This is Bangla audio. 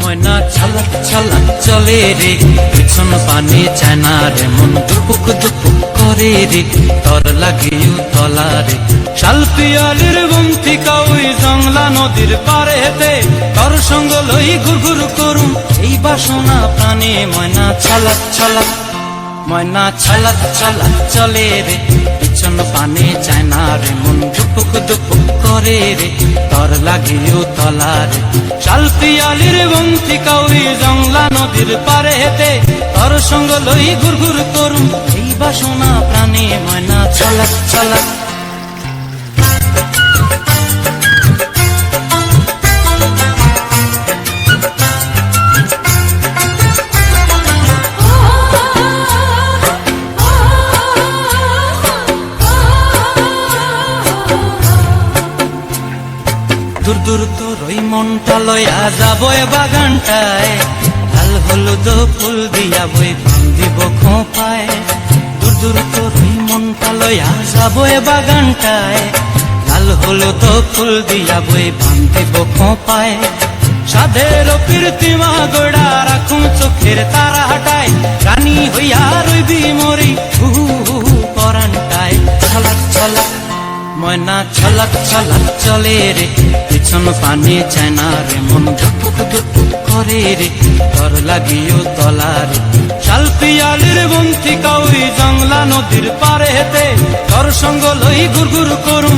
ময়না ছালাক ছালাক চলে রে, পিছন পানে চায় না রে মন দুপুক দুপুক করে রে, তর লাগিও তলা রে। শাল পিয়ালির বন্থিকা ওই জংলা নদীর পারে হেতে তর সঙ্গ লই ঘুর ঘুর করুম এই বাসনা প্রাণে। ময়না ছালাক ছালাক ময়না ছালাক ছালাক চলে রে, পিছন পানে চায় না রে মন দুপুক দুপুক করে রে, তর লাগিও ও রে। শাল পিয়ালির বংশী কাউরি জংলা নদীর পারে হেতে তর সঙ্গ লই ঘুর ঘুর করুম, এই বাসনা প্রাণে ময়না ছালাক ছালাক দূর দূর তোর ওই মনটা লয়া যাব বাগানটায়। লাল হলুদ ফুল দিয়া বই পান দিব খোপায়। দূর দূর তোর ওই মনটা লয়া যাব বাগানটায়। লাল হলুদ ফুল দিয়া বই পান দিব খোপায়। সাধের কীর্তিমা গোড়া রাখুন চোখের তারা হাটায় রানী হইয়া রইবি মরি ময়না, ছলাক ছলাক, চলে রে। পিছন পানে চায় না রে মন ধুপুক করে রে। তর লাগিও তলা রে। শাল বন্তি কাউরি জংলা নদীর পারে হেতে তর সঙ্গ লই গুর গুর করুম